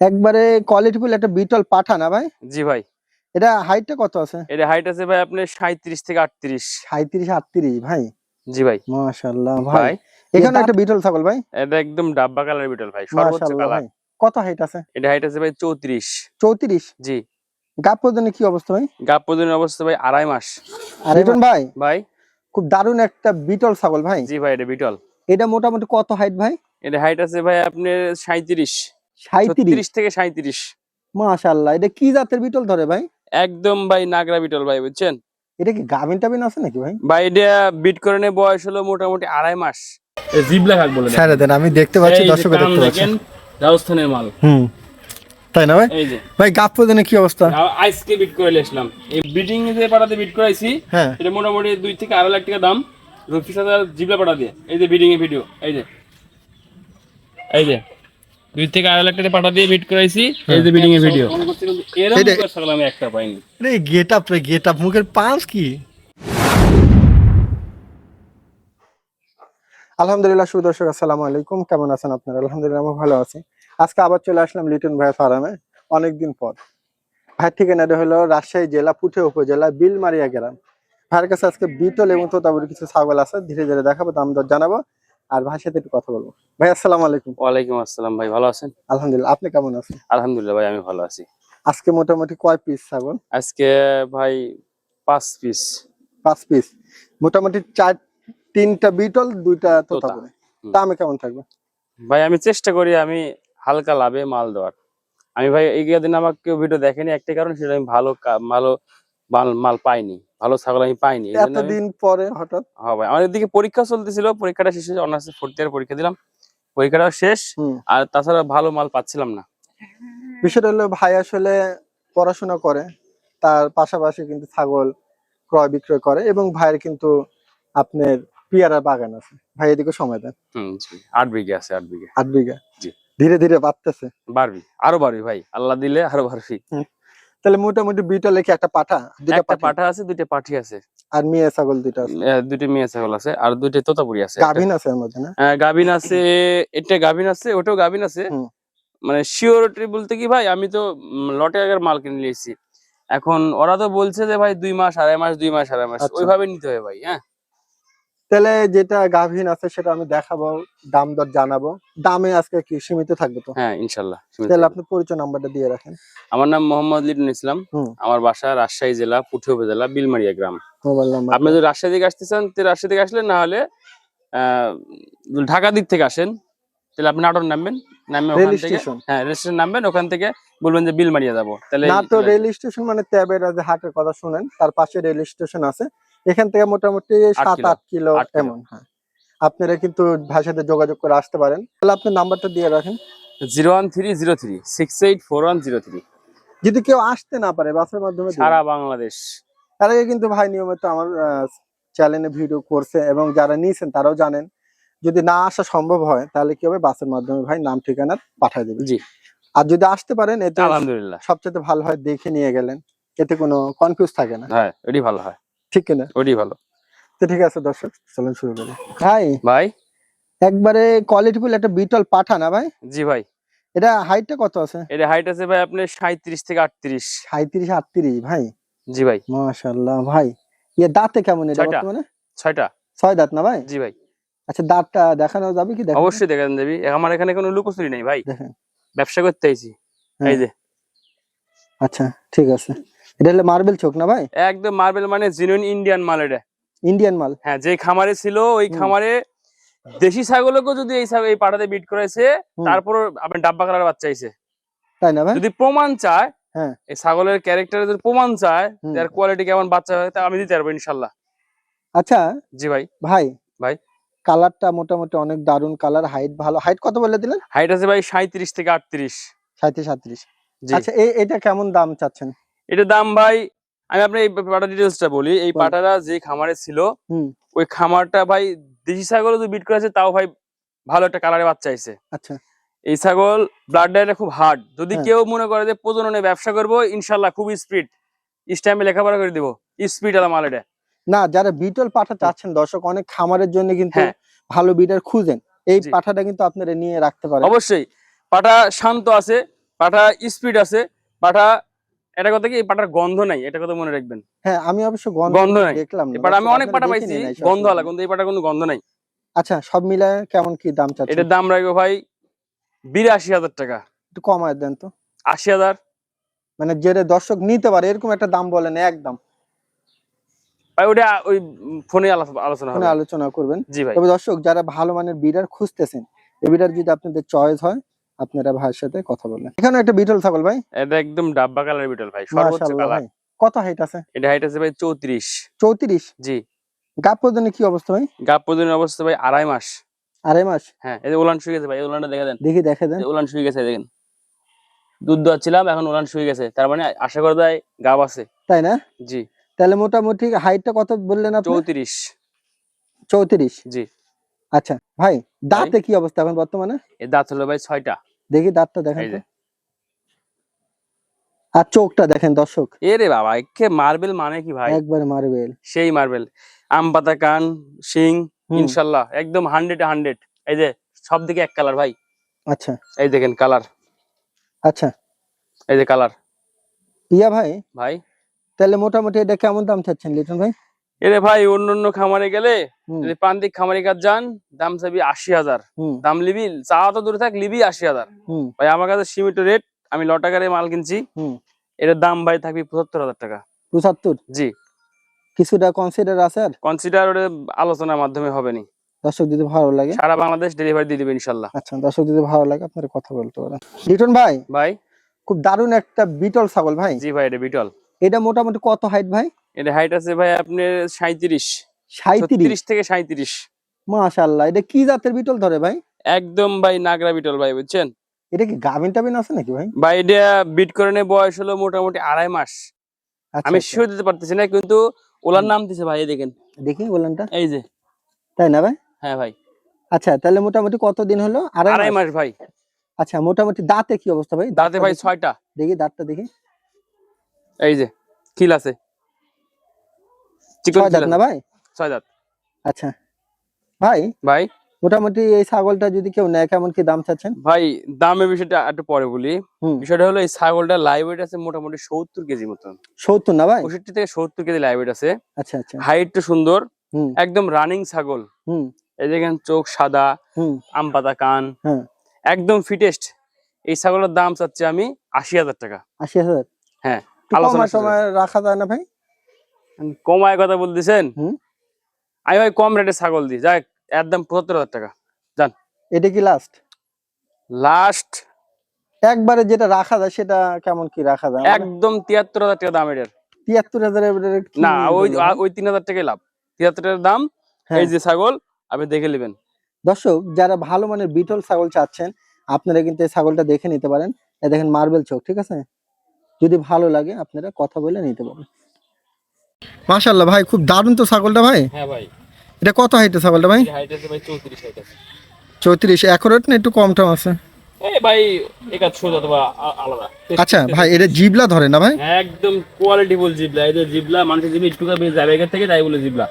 একবারে কোয়ালিটিফুল একটা বিটল পাঠা না ভাই? জি ভাই। এটা হাইটটা কত আছে? এটা হাইট আছে ভাই আপনার সাঁত্রিশ থেকে আটত্রিশ। সাঁত্রিশ আটত্রিশ ভাই? জি ভাই। মাশাল্লাহ ভাই এখানে একটা বিটল ছাগল ভাই? এটা একদম ডাব্বা কালার বিটল ভাই সর্বোচ্চ কালার। কত হাইট আছে? এটা হাইট আছে ভাই চৌত্রিশ। চৌত্রিশ? জি। গাপ পর্যন্ত কি অবস্থা ভাই? গাপ পর্যন্ত অবস্থা ভাই আড়াই মাস। আর রিটন ভাই? ভাই। খুব দারুণ একটা বিটল ছাগল ভাই। জি ভাই এটা বিটল এটা মোটামুটি কত হাইট ভাই? এটা হাইট আছে ভাই আপনার সাঁত্রিশ সাঁত্রিশ থেকে সাঁত্রিশ মাশাল্লাহ এটা কি জাতের বিটল ধরে ভাই? একদম ভাই নাগরা বিটল ভাই বুঝছেন? এটা কি গাভিন টাবিন আছে নাকি ভাই? ভাই এটা বিট করে নিয়ে বয়স হলো মোটামুটি আড়াই মাস। জিবলা খাক বলে ছেড়ে দেন আমি দেখতে পাচ্ছি দর্শক দেখতে পাচ্ছি। রাজস্থানের মাল। হুম তাই না ভাই? যে। ভাই গাপ পর্যন্ত কি অবস্থা? আইসকে বিট করে আসলাম। এই বিটিং যে পাড়াতে বিট করাইছি হ্যাঁ। এটা মোটামুটি দুই থেকে আড়াই লাখ টাকা দাম। রফিস হাজার জিবলা পাঠা দিয়ে। এই যে বিডিং এর ভিডিও এই যে। এই যে। দুই থেকে আড়াই লাখ টাকা পাঠা দিয়ে বিট করাইছি। এই যে বিডিং এর ভিডিও এরকম আমি একটা পাইনি। রে গেট আপ রে গেট আপ মুখের পাঁচ কি? আলহামদুলিল্লাহ সুদর্শক আসসালামু আলাইকুম। কেমন আছেন আপনারা? আলহামদুলিল্লাহ আমি ভালো আছি। আজকে আবার চলে আসলাম লিটন ভাই ফার্মে অনেকদিন পর। ভাইয়ের ঠিকানাটা হলো রাজশাহী জেলা পুঠে উপজেলা বিলমারিয়া গ্রাম। ভাইয়ের কাছে আজকে বিটল এবং তোতাবুরি কিছু ছাগল আছে ধীরে ধীরে দেখাবো দাম দর জানাব। আর ভাইয়ের সাথে একটু কথা বলব। ভাই আসসালামু আলাইকুম। ওয়ালাইকুম আসসালাম ভাই ভালো আছেন? আলহামদুলিল্লাহ আপনি কেমন আছেন? আলহামদুলিল্লাহ ভাই আমি ভালো আছি। আজকে মোটামুটি কয় পিস ছাগল? আজকে ভাই পাঁচ পিস পাঁচ পিস মোটামুটি চার তিনটা বিটল দুইটা তোতা। হুম। দামে কেমন থাকবে? ভাই আমি চেষ্টা করি আমি হালকা লাভে মাল দেওয়ার। আমি ভাই এই দিন আমাকে কেউ ভিডিও দেখেনি একটা কারণ সেটা আমি ভালো ভালো মাল মাল পাইনি। ভালো ছাগল আমি পাইনি এতদিন পরে হঠাৎ? হ্যাঁ ভাই আমার এদিকে পরীক্ষা চলতেছিল পরীক্ষাটা শেষ হয়েছে অনার্স ফোর্থ ইয়ার পরীক্ষা দিলাম। পরীক্ষাটা শেষ আর তাছাড়া ভালো মাল পাচ্ছিলাম না। বিষয়টা হলো ভাই আসলে পড়াশোনা করে তার পাশাপাশি কিন্তু ছাগল ক্রয় বিক্রয় করে এবং ভাইয়ের কিন্তু আপনার পিয়ারা বাগান আছে। ভাই এদিকে সময় দেন। হুম আট বিঘে আছে আট বিঘে। আট বিঘা? জি। ধীরে ধীরে বাড়তেছে। বাড়বি আরও বাড়বি ভাই আল্লাহ দিলে আরও বাড়বি। তাহলে মোটামুটি বিটলে কি একটা পাঠা দুইটা একটা পাঠা। আছে দুইটা পাঠি আছে। আর মেয়ে ছাগল দুইটা আছে। দুইটা মেয়ে ছাগল আছে আর দুইটা তোতাপুরি আছে। গাভিন আছে এর মধ্যে না? আহ, গাভিন আছে এটা গাভিন আছে ওটাও গাভিন আছে। মানে সিওরিটি বলতে কি ভাই আমি তো লটে আগের মাল কিনে নিয়েছি এখন ওরা তো বলছে যে ভাই দুই মাস আড়াই মাস দুই মাস আড়াই মাস। আচ্ছা। ওইভাবে নিতে হবে ভাই হ্যাঁ। তাহলে যেটা গাভিন আছে সেটা আমি দেখাবো দাম দর জানাব। দামে আজকে কি সীমিত থাকবে তো? হ্যাঁ ইনশাল্লাহ তাহলে আপনি পরিচয় নাম্বারটা দিয়ে রাখেন। আমার নাম মোহাম্মদ লিটন ইসলাম। আমার বাসা রাজশাহী জেলা পুঠি উপজেলা বিলমারিয়া গ্রাম। আপনি যদি রাজশাহী থেকে আসতে চান তো রাজশাহী থেকে আসলে না হলে ঢাকা দিক থেকে আসেন। তাহলে আপনি নাটোর নামবেন নামে রেল স্টেশন। হ্যাঁ রেল স্টেশন নামবেন ওখান থেকে বলবেন যে বিলমারিয়া যাব। তাহলে নাটোর রেল স্টেশন মানে ট্যাবের হাটের কথা শুনেন তার পাশে রেল স্টেশন আছে। এখান থেকে মোটামুটি সাত আট কিলো। এমন হ্যাঁ। আপনারা কিন্তু ভাষাতে যোগাযোগ করে আসতে পারেন। তাহলে আপনি নাম্বারটা দিয়ে রাখেন। Zero one three zero three six eight four one zero three. যদি কেউ আসতে না পারে বাসের মাধ্যমে সারা বাংলাদেশ। তার আগে কিন্তু ভাই নিয়মিত আমার চ্যানেলে ভিডিও করছে এবং যারা নিয়েছেন তারাও জানেন যদি না আসা সম্ভব হয় তাহলে কি হবে? বাসের মাধ্যমে ভাই নাম ঠিকানা পাঠিয়ে দেবে জি। আর যদি আসতে পারেন এতে আলহামদুলিল্লাহ। সবচেয়ে ভালো হয় দেখে নিয়ে গেলেন। এতে কোনো কনফিউজ থাকে না। হ্যাঁ ওটি ভালো হয়। ঠিক কিনা ওটি ভালো। তো ঠিক আছে দর্শক চলুন শুরু করি। ভাই ভাই? একবারে কোয়ালিটিফুল একটা বিটল পাঠা না ভাই? জি ভাই। এটা হাইটটা কত আছে? এটা হাইট আছে ভাই আপনার সাঁত্রিশ থেকে আটত্রিশ। সাঁত্রিশ আটত্রিশ ভাই। জি ভাই। মাশাল্লাহ ভাই। ইয়ে দাঁতে কেমন এটা ছয়টা। বর্তমানে? ছয়টা। ছয় দাঁত না ভাই? জি ভাই। আচ্ছা দাঁতটা দেখানো যাবে কি? দেখেন অবশ্যই দেখেন দেবী। আমার এখানে কোনো লুকোচুরি নেই ভাই। দেখেন। ব্যবসা করতে আইছি। হ্যাঁ। এই যে। আচ্ছা ঠিক আছে। এটা হলো মার্বেল চোখ না ভাই? একদম মার্বেল মানে জেনুইন ইন্ডিয়ান মাল এটা। ইন্ডিয়ান মাল। হ্যাঁ যে খামারে ছিল ওই খামারে দেশি ছাগলকেও যদি এই এই পাটাতে বিট করেছে তারপর আপনার ডাব্বা কালার বাচ্চা আইছে। তাই না ভাই? যদি প্রমাণ চায় হ্যাঁ। এই ছাগলের ক্যারেক্টার যদি প্রমাণ চায় তার কোয়ালিটি কেমন বাচ্চা হয় তা আমি দিতে পারব ইনশাল্লাহ। আচ্ছা জি ভাই। ভাই ভাই। কালারটা মোটামুটি অনেক দারুণ কালার হাইট ভালো। হাইট কত বলে দিলেন? হাইট আছে ভাই সাঁত্রিশ থেকে আটত্রিশ। সাঁত্রিশ সাঁত্রিশ জি। আচ্ছা এই এটা কেমন দাম চাচ্ছেন? এটার দাম ভাই আমি আপনার এই পাটা ডিটেলসটা বলি। এই। পাটারা যে খামারে ছিল ওই খামারটা ভাই দেশি ছাগল বিট করেছে তাও ভাই ভালো একটা কালারে বাচ্চা আইছে। আচ্ছা। এই ছাগল ব্লাড ডায়টা খুব হার্ড যদি হ্যাঁ। কেউ মনে করে যে প্রজননে ব্যবসা করব ইনশাল্লাহ খুব স্পিড ইস্টাইমে লেখাপড়া করে দিব। স্পিড আলা মাল এটা না যারা বিটল পাঠা চাচ্ছেন দর্শক অনেক খামারের জন্য কিন্তু হ্যাঁ। ভালো বিটার খুঁজেন। এই পাঠাটা কিন্তু আপনারা নিয়ে রাখতে পারেন। অবশ্যই। পাটা শান্ত আছে পাঠা স্পিড আছে পাঠা এটা কথা কি পাঠার গন্ধ নাই? এটা কথা মনে রাখবেন। হ্যাঁ আমি অবশ্য গন্ধ নাই। দেখলাম। এই আমি অনেক দেখে পাইছি। গন্ধ আলা কিন্তু এই পাঠা কোনো গন্ধ নাই। আচ্ছা সব মিলায় কেমন কি দাম চাচ্ছেন? এটার দাম রাখব ভাই বিরাশি হাজার টাকা। একটু কমায় দেন তো। আশি হাজার। মানে যেটা দর্শক নিতে পারে এরকম একটা দাম বলেন একদম। ভাই ওটা ওই ফোনে আলোচনা ফোনে আলোচনা করবেন। জি ভাই। তবে দর্শক যারা ভালো মানের বিডার খুঁজতেছেন এই বিডার যদি আপনাদের চয়েস হয় আপনারা ভাইয়ের সাথে কথা বলেন। এখানে একটা বিটল ছাগল ভাই। এটা একদম ডাব্বা কালার বিটল ভাই সর্বোচ্চ কালার। কত হাইট আছে? এটা হাইট আছে ভাই চৌত্রিশ। চৌত্রিশ? জি। গাপ পর্যন্ত কি অবস্থা ভাই? গাপ প্রজনের অবস্থা ভাই আড়াই মাস। আড়াই মাস? হ্যাঁ এই যে উলান শুয়ে গেছে ভাই এই উলানটা দেখে দেন। দেখি দেখে দেন। এই উলান শুয়ে গেছে দেখেন। দুধ দোয়াচ্ছিলাম এখন উলান শুয়ে গেছে। তার মানে আশা করা যায় গাব আছে। তাই না? জি। তাহলে মোটামুটি হাইটটা কত বললেন আপনি? চৌত্রিশ। চৌত্রিশ? জি। আচ্ছা ভাই দাঁতে কি অবস্থা এখন বর্তমানে? এর দাঁত হলো ভাই ছয়টা। দেখি দাঁতটা দেখেন তো। আর চোখটা দেখেন দর্শক। এ রে বাবা একে মার্বেল মানে কি ভাই? একবার মার্বেল। সেই মার্বেল। আম পাতা কান শিং ইনশাল্লাহ একদম হান্ড্রেড হান্ড্রেড এই যে সব দিকে এক কালার ভাই। আচ্ছা। এই দেখেন কালার আচ্ছা। এই যে কালার ইয়া ভাই ভাই। তাহলে মোটামুটি এটা কেমন দাম চাচ্ছেন লিটন ভাই? এরে ভাই অন্য অন্য খামারে গেলে প্রান্তিক খামারে কাজ যান দাম চাবি আশি হাজার। দাম লিবি চাওয়া তো দূরে থাক লিবি আশি হাজার। ভাই আমার কাছে সীমিত রেট আমি ল টাকারে মাল কিনছি। এটার দাম ভাই থাকবে পঁচাত্তর হাজার টাকা। পঁচাত্তর? জি। কিছুটা কনসিডার আছে আর? কনসিডার ওটা আলোচনার মাধ্যমে হবে নি দর্শক যদি ভালো লাগে। সারা বাংলাদেশ ডেলিভারি দিয়ে দিবে ইনশাল্লাহ। আচ্ছা দর্শক যদি ভালো লাগে আপনারা কথা বলতে পারেন। লিটন ভাই ভাই। খুব দারুণ একটা বিটল ছাগল ভাই। জি ভাই এটা বিটল। এটা মোটামুটি কত হাইট ভাই? এটা হাইট আছে ভাই আপনার সাঁত্রিশ ছত্রিশ থেকে সাঁত্রিশ মাশাল্লাহ এটা কি জাতের বিটল ধরে ভাই? একদম ভাই নাগরা বিটল ভাই বুঝছেন? এটা কি গাভিন টাবিন আছে নাকি ভাই? ভাই এটা বিট করে বয়স হলো মোটামুটি আড়াই মাস। আচ্ছা, আমি আচ্ছা। শিওর দিতে পারতেছি না কিন্তু ওলার নাম দিছে ভাই দেখেন। দেখি বললেনটা এই যে। তাই না ভাই? হ্যাঁ ভাই। আচ্ছা তাহলে মোটামুটি কতদিন হলো? আড়াই মাস। ভাই। আচ্ছা মোটামুটি দাঁতে কি অবস্থা ভাই? দাঁতে ভাই ছয়টা। দেখি দাঁতটা দেখি। এই যে খিল আছে। ছয় দাঁত না ভাই? ছয় দাঁত। আচ্ছা। ভাই ভাই? মোটামুটি এই ছাগলটা যদি কেউ নেয় কেমন কি দাম চাচ্ছেন? ভাই দামের বিষয়টা একটু পরে বলি। বিষয়টা হলো এই ছাগলটা লাইভ ওয়েট আছে মোটামুটি সত্তর কেজি মতন। সত্তর না ভাই? পঁয়ষট্টি থেকে সত্তর কেজি লাইভ ওয়েট আছে। আচ্ছা আচ্ছা। হাইটটা সুন্দর। একদম রানিং ছাগল। হুম। এই দেখেন চোখ সাদা আম পাতা কান। হ্যাঁ। একদম ফিটেস্ট এই ছাগলের দাম চাচ্ছি আমি আশি হাজার টাকা। আশি হাজার? হ্যাঁ আলোচনা রাখা যায় না ভাই? কমায় কথা বলতেছেন। আমি ভাই কম রেটে ছাগল দিই যাক একদম দাম পঁচাত্তর হাজার টাকা। এটা কি লাস্ট লাস্ট একবারে যেটা রাখা যায় সেটা কেমন কি রাখা যায়? একদম তিয়াত্তর হাজার টাকা দাম এটার। তিয়াত্তর হাজারের কি না ওই ওই তিন হাজার টাকাই লাভ। তিয়াত্তর টাকার দাম হ্যাঁ। এই যে ছাগল আপনি দেখে নেবেন। দর্শক যারা ভালো মানের বিটল ছাগল চাচ্ছেন আপনারা কিন্তু এই ছাগলটা দেখে নিতে পারেন। দেখেন মার্বেল চোখ ঠিক আছে? যদি ভালো লাগে আপনারা কথা বলে নিতে পারেন মাশাল্লাহ ভাই খুব দারুণ তো ছাগলটা ভাই। হ্যাঁ ভাই। এটা কত হাইটে ছাগলটা ভাই? হাইট আছে ভাই চৌত্রিশ হাইট আছে। না একটু কম টম আছে? এই ভাই একাত সোজা অথবা আলাদা। আচ্ছা ভাই এটা জিবলা ধরে না ভাই? একদম কোয়ালিটি ফুল জিবলা যে জিবলা মানুষের একটু বেশি যাবে এখান থেকে তাই বলে জিবলা।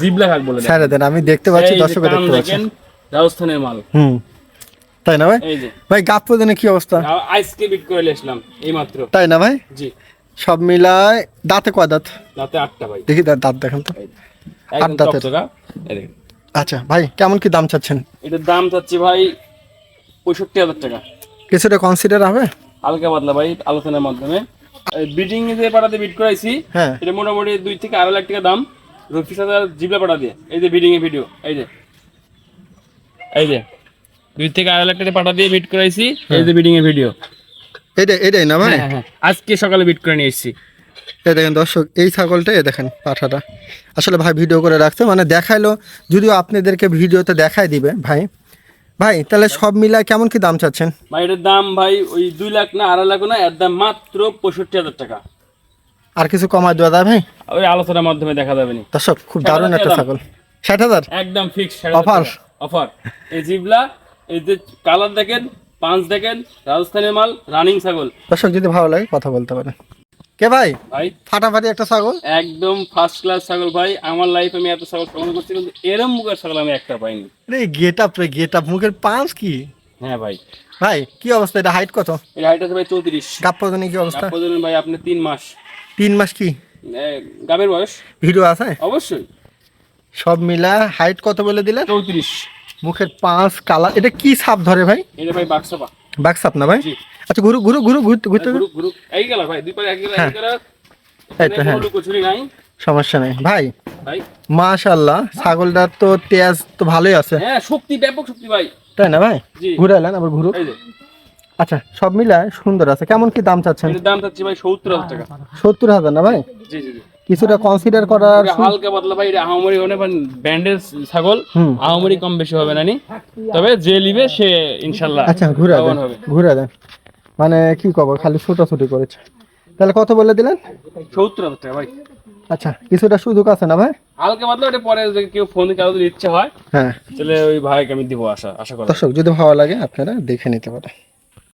জিবলা খাক বলে। ছেড়ে দেন আমি দেখতে পাচ্ছি দর্শক দেখতে পাচ্ছি রাজস্থানের মাল। হুম। তাই না ভাই? ভাই গাপ কি অবস্থা? আজকে বিট করে এসলাম এই মাত্র তাই না ভাই? জি। সব মিলায় দাঁতে কয় দাঁত? দাঁতে আটটা ভাই। দেখি দাঁত দেখেন তো। একদম দাঁতের। এই দেখেন। আচ্ছা ভাই কেমন কি দাম চাচ্ছেন? এটার দাম চাচ্ছি ভাই পঁয়ষট্টি হাজার টাকা। কিছুটা কনসিডার হবে? হালকা পাতলা ভাই আলোচনার মাধ্যমে। বিডিং যে পাটাতে বিট করাইছি হ্যাঁ। এটা মোটামুটি দুই থেকে আড়াই লাখ টাকা দাম। রফিস হাজার জিবলা পাটা দিয়ে এই যে বিডিং এর ভিডিও এই যে। এই যে দুই থেকে আড়াই লাখ টাকা পাটা দিয়ে বিট করাইছি এই যে বিডিং এর ভিডিও এটাই এটাই না ভাই হ্যাঁ হ্যাঁ আজকে সকালে বিট করে নিয়ে এসেছি। এই দেখেন দর্শক এই ছাগলটা এ দেখেন পাঠাটা। আসলে ভাই ভিডিও করে রাখছে মানে দেখাইলো যদিও আপনাদেরকে ভিডিওতে দেখাই দিবে ভাই। ভাই তাহলে সব মিলায় কেমন কি দাম চাচ্ছেন? ভাই এটার দাম ভাই ওই দুই লাখ না আড়াই লাখ না এর দাম মাত্র পঁয়ষট্টি হাজার টাকা। আর কিছু কমায় দেওয়া যায় ভাই? ওই আলোচনার মাধ্যমে দেখা যাবে নি। দর্শক খুব দারুণ একটা ছাগল। ষাট হাজার? একদম ফিক্স Offer? অফার এই জিবলা এই যে কালার দেখেন পাঁচ দেখেন রাজস্থানের মাল রানিং ছাগল। দর্শক যদি ভালো লাগে কথা বলতে পারেন। কে ভাই? ভাই? ফাটাফাটি একটা ছাগল? একদম ফার্স্ট ক্লাস ছাগল ভাই। আমার লাইফ আমি এত ছাগল সংগ্রহ করছি কিন্তু এরম মুখের ছাগল আমি একটা পাইনি। রে গেট আপ রে গেট আপ মুখের পাঁচ কি? হ্যাঁ ভাই। ভাই কি অবস্থা? এটা হাইট কত? এর হাইট আছে ভাই চৌত্রিশ। পর্যন্ত কি অবস্থা? ধরুন ভাই আপনি তিন মাস। তিন মাস কি? গাবের বয়স? ভিডিও আছে? অবশ্যই। সব মিলা হাইট কত বলে দিলেন? চৌত্রিশ। মুখের পাঁচ কালার এটা কি সাপ ধরে ভাই? এটা ভাই বাক্সপা বাঘ সাপ না ভাই? আচ্ছা ঘুরু ঘুরু ঘুরু ঘুরতে ঘুরতে গ্রুপ এই গেল ভাই দুই পারে এক গেল হ্যাঁ। এক গেল। এই তো, হ্যাঁ। সমস্যা নেই। ভাই ভাই। মাশাল্লাহ ছাগলটার তো তেজ তো ভালোই আছে। হ্যাঁ শক্তি ব্যাপক শক্তি ভাই। তাই না ভাই? ঘুরাইলেন আবার ঘুরু আচ্ছা সব মিলায় সুন্দর আছে। কেমন কি দাম চাচ্ছেন? দাম চাচ্ছি ভাই সত্তর হাজার টাকা। সত্তর হাজার না ভাই? জি জি। কিছুটা কনসিডার করার হালকা পাতলা ভাই আহামরি হবে না ব্যান্ডেজ ছাগল হুম। আহামরি কম বেশি হবে না নি। তবে যে নিবে সে ইনশাল্লাহ আচ্ছা ঘুরে দেন ঘুরে দেন মানে কি কব খালি ছোটাছুটি করেছে। তাহলে কত বলে দিলেন? সত্তর হাজার টাকা ভাই। আচ্ছা কিছুটা সুযোগ আছে না ভাই? হালকা পাতলা ওটা পরে যদি কেউ ফোন কারও ইচ্ছে হয় হ্যাঁ। তাহলে ওই ভাইকে আমি দিব আশা আশা করি। দর্শক যদি ভালো লাগে আপনারা দেখে নিতে পারেন।